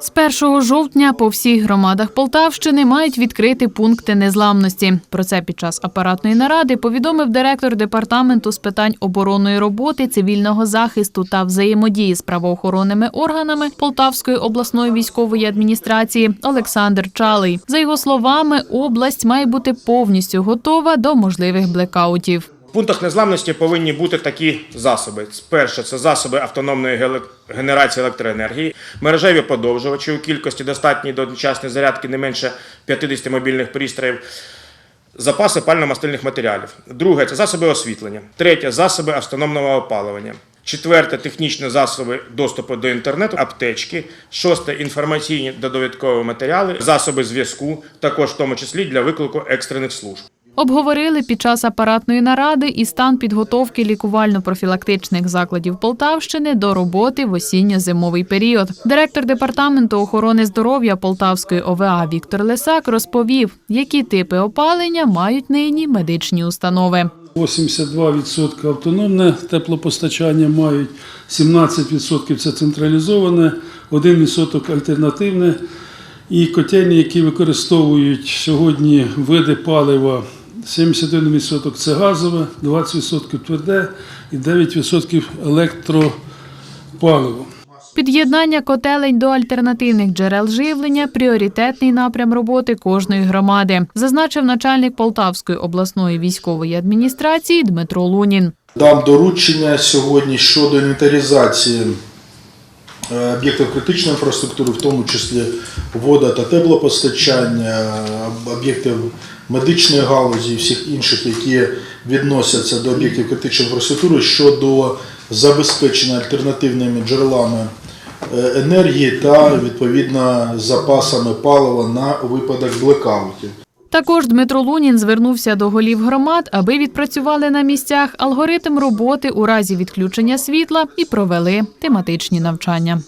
З 1 жовтня по всіх громадах Полтавщини мають відкрити пункти незламності. Про це під час апаратної наради повідомив директор департаменту з питань оборонної роботи, цивільного захисту та взаємодії з правоохоронними органами Полтавської обласної військової адміністрації Олександр Чалий. За його словами, область має бути повністю готова до можливих блекаутів. Пунктах незламності повинні бути такі засоби. Перше це засоби автономної генерації електроенергії, мережеві подовжувачі у кількості достатньої до одночасної зарядки не менше 50 мобільних пристроїв. Запаси пально-мастильних матеріалів. Друге це засоби освітлення. Третє засоби автономного опалення. Четверте технічні засоби доступу до інтернету, аптечки. Шосте інформаційні та довідкові матеріали, засоби зв'язку, також в тому числі для виклику екстрених служб. Обговорили під час апаратної наради і стан підготовки лікувально-профілактичних закладів Полтавщини до роботи в осінньо-зимовий період. Директор департаменту охорони здоров'я Полтавської ОВА Віктор Лисак розповів, які типи опалення мають нині медичні установи. 82% автономне теплопостачання мають, 17% це централізоване, 1% альтернативне. І котельні, які використовують сьогодні види палива, 71% це газове, 20% тверде і 9% електропаливо. Під'єднання котелень до альтернативних джерел живлення пріоритетний напрям роботи кожної громади, зазначив начальник Полтавської обласної військової адміністрації Дмитро Лунін. дам доручення сьогодні щодо інвентаризації е, об'єктів критичної інфраструктури, в тому числі вода та теплопостачання, об- об'єктів медичної галузі і всіх інших, які відносяться до об'єктів критичної інфраструктури щодо забезпечення альтернативними джерелами е, енергії та відповідно запасами палива на випадок блекаутів. Також Дмитро Лунін звернувся до голів громад, аби відпрацювали на місцях алгоритм роботи у разі відключення світла і провели тематичні навчання.